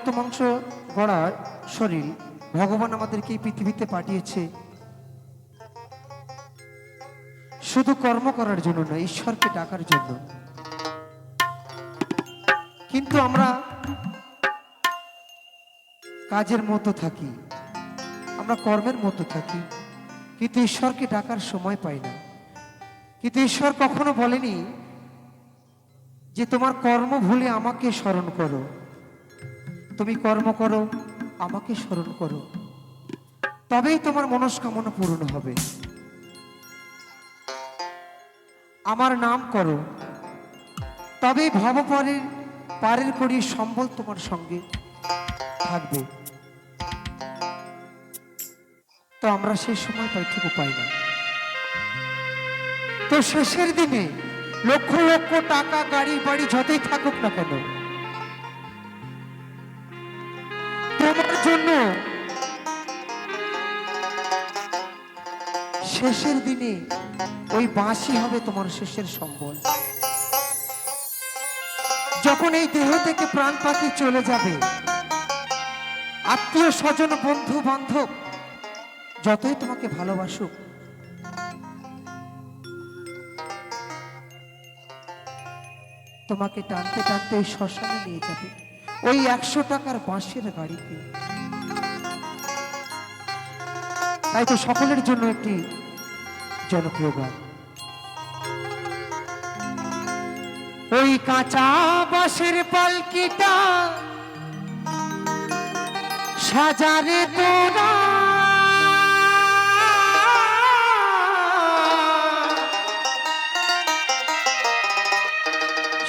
রক্ত মাংস গড়া শরীর ভগবান আমাদেরকে এই পৃথিবীতে পাঠিয়েছে। শুধু কর্ম করার জন্য না, ঈশ্বরকে ডাকার জন্য। কিন্তু আমরা কাজের মতো থাকি, আমরা কর্মের মতো থাকি, কিন্তু ঈশ্বরকে ডাকার সময় পাই না। কিন্তু ঈশ্বর কখনো বলেনি যে তোমার কর্ম ভুলে আমাকে স্মরণ করো। তুমি কর্ম করো, আমাকে স্মরণ করো। তবেই তোমার মনস্কামনা পূরণ হবে। আমার নাম করো। তবেই ভবপারের পারের করি সম্বল তোমার সঙ্গে থাকবে। তো আমরা সেই সময় পাইটুকু পাই না তো শেষের দিনে লক্ষ লক্ষ টাকা, গাড়ি, বাড়ি যতই থাকুক না কেন শেষের দিনে ওই বাঁশি হবে তোমার শেষের সম্বল। যখন এই দেহ থেকে প্রাণ পাখি চলে যাবে, আত্মীয় স্বজন, বন্ধু বান্ধব, যতই তোমাকে ভালোবাসুক, তোমাকে টানতে টানতে ওই শ্মশানে নিয়ে যাবে। ওই একশো টাকার বাঁশের গাড়িতে। তাই তো সকলের জন্য একটি জনপ্রিয় গান। ওই কাঁচা বাঁশের পালকিটা সাজারে তোরা।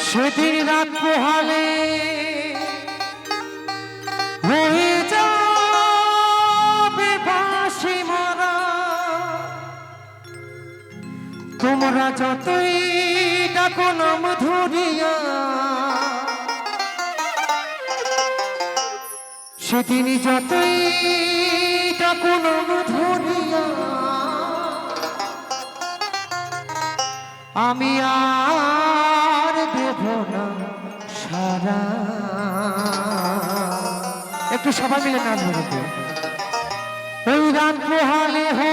সেদিন রাত পোহালে যতই ডাকো নাম ধরিয়া সেদিন যতই ডাকো নাম ধরিয়া আমি আর দেব না সারা। একটু সবাই মিলে নাচ বলতে ওই গান পোহালে হয়ে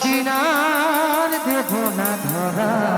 সেদিন আর দেব না ধরা।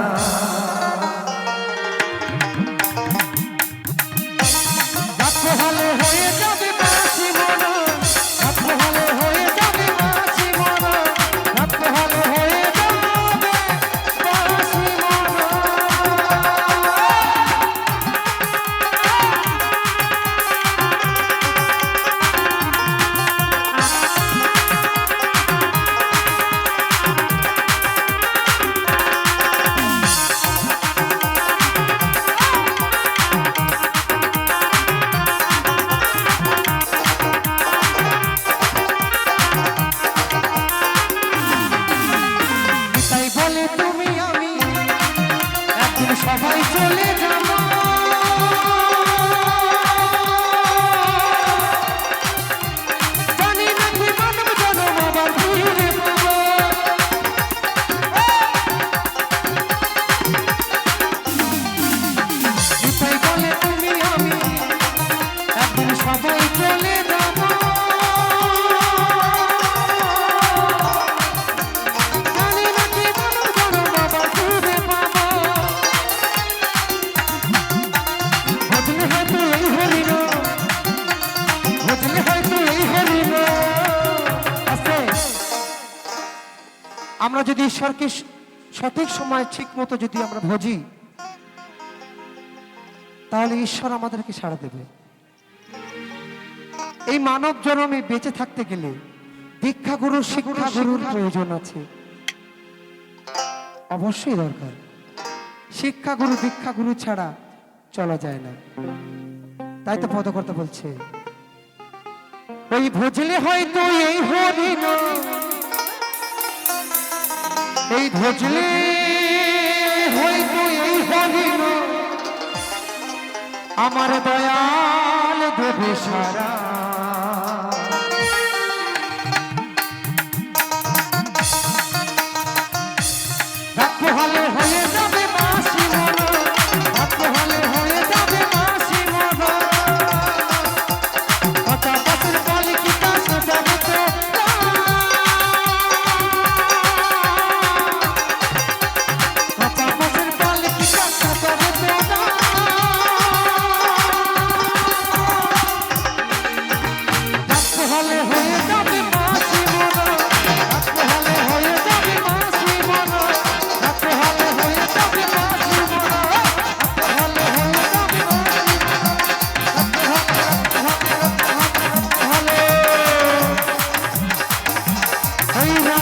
বলে তুমি আমি। এখন সবাই চলে যাব। আমরা যদি ঈশ্বরকে সঠিক সময়, ঠিক মতো যদি আমরা ভজি, তাহলে ঈশ্বর আমাদেরকে সাড়া দেবে। এই মানব জন্মে বেঁচে থাকতে গেলে দীক্ষা গুরু শিক্ষা গুরুর প্রয়োজন আছে। অবশ্যই দরকার। শিক্ষা গুরু দীক্ষা গুরু ছাড়া চলা যায় না। তাই তো পদকর্তা বলছে, ওই ভজলে হয়তো এই হরিণ। এই ভজলে হয়তো এই হরিণ আমার দয়াল দেবে সারা। ஐநா